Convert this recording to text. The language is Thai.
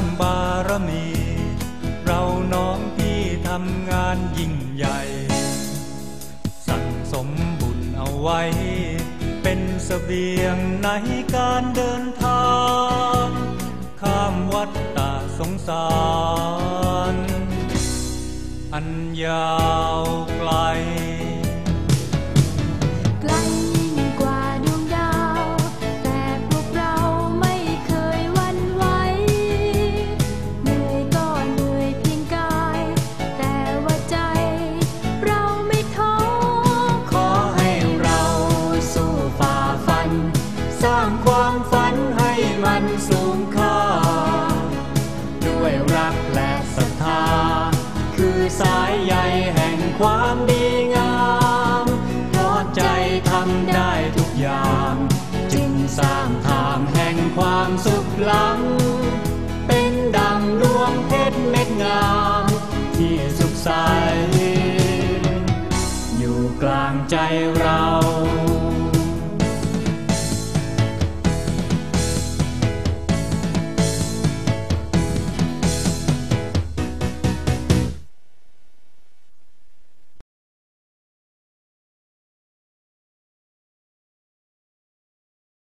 างบารมี เราน้องพี่ทำงานยิ่งใหญ่ สั่งสมบุญเอาไว้ เป็นเสบียงในการเดินทาง ข้ามวัดตาสงสาร อันยาวไกล มันสูงค่า ด้วยรักและศรัทธา คือสายใยแห่งความดีงามเพราะใจทำได้ทุกอย่าง จึงสร้างทางแห่งความสุขล้ำเป็นดังดวงเพชรเม็ดงาม ที่สุขใสอยู่กลางใจเรา